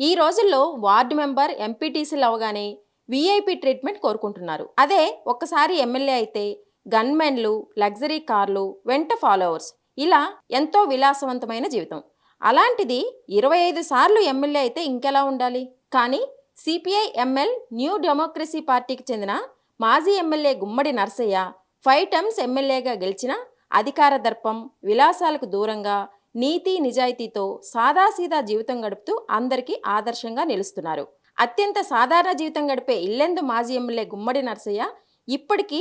ఈ రోజుల్లో ward member ఎంపీటీసీలు అవగానే వీఐపీ ట్రీట్మెంట్ కోరుకుంటున్నారు. అదే ఒక్కసారి ఎమ్మెల్యే అయితే గన్మెన్లు లగ్జరీ కార్లు వెంట ఫాలోవర్స్. ఇలా ఎంతో విలాసవంతమైన జీవితం. అలాంటిది ఇరవై ఐదు సార్లు ఎమ్మెల్యే అయితే ఇంకెలా ఉండాలి? కానీ సిపిఐ ఎంఎల్ న్యూ డెమోక్రసీ పార్టీకి చెందిన మాజీ MLA Gummadi Narsaiah five terms ఎమ్మెల్యేగా గెలిచిన అధికార దర్పం విలాసాలకు దూరంగా నీతి నిజాయితీతో సాదాసీదా జీవితం గడుపుతూ అందరికీ ఆదర్శంగా నిలుస్తున్నారు. అత్యంత సాధారణ జీవితం గడిపే ఇల్లెందు మాజీ ఎమ్మెల్యే గుమ్మడి నర్సయ్య ఇప్పటికీ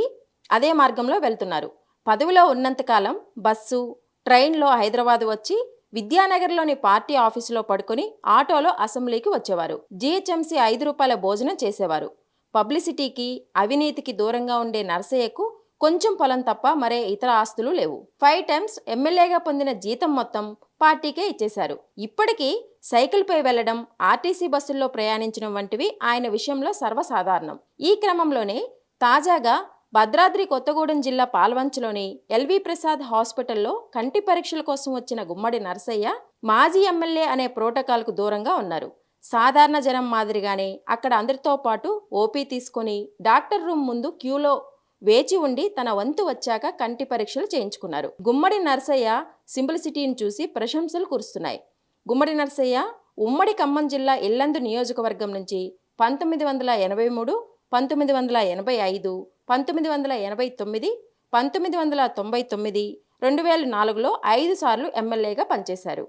అదే మార్గంలో వెళ్తున్నారు. పదవిలో ఉన్నంతకాలం బస్సు ట్రైన్లో హైదరాబాద్ వచ్చి విద్యానగర్లోని పార్టీ ఆఫీసులో పడుకొని ఆటోలో అసెంబ్లీకి వచ్చేవారు. జిహెచ్ఎంసీ ఐదు రూపాయల భోజనం చేసేవారు. పబ్లిసిటీకి అవినీతికి దూరంగా ఉండే నర్సయ్యకు కొంచెం పొలం తప్ప మరే ఇతర ఆస్తులు లేవు. ఫైవ్ టైమ్స్ ఎమ్మెల్యేగా పొందిన జీతం మొత్తం పార్టీకే ఇచ్చేశారు. ఇప్పటికీ సైకిల్పై వెళ్ళడం ఆర్టీసీ బస్సుల్లో ప్రయాణించడం వంటివి ఆయన విషయంలో సర్వసాధారణం. ఈ క్రమంలోనే తాజాగా భద్రాద్రి కొత్తగూడెం జిల్లా పాల్వంచలోని ఎల్వి ప్రసాద్ హాస్పిటల్లో కంటి పరీక్షల కోసం వచ్చిన గుమ్మడి నర్సయ్య మాజీ ఎమ్మెల్యే అనే ప్రోటోకాల్కు దూరంగా ఉన్నారు. సాధారణ జనం మాదిరిగానే అక్కడ అందరితో పాటు ఓపీ తీసుకొని డాక్టర్ రూమ్ ముందు క్యూలో వేచి ఉండి తన వంతు వచ్చాక కంటి పరీక్షలు చేయించుకున్నారు. గుమ్మడి నర్సయ్య సింప్లిసిటీని చూసి ప్రశంసలు కురుస్తున్నాయి. గుమ్మడి నర్సయ్య ఉమ్మడి ఖమ్మం జిల్లా ఇల్లందు నియోజకవర్గం నుంచి పంతొమ్మిది వందల ఎనభై మూడు పంతొమ్మిది వందల ఎనభై ఐదు పంతొమ్మిది వందల ఎనభై తొమ్మిది పంతొమ్మిది వందల తొంభై తొమ్మిది రెండు వేల నాలుగులో ఐదు సార్లు ఎమ్మెల్యేగా పనిచేశారు.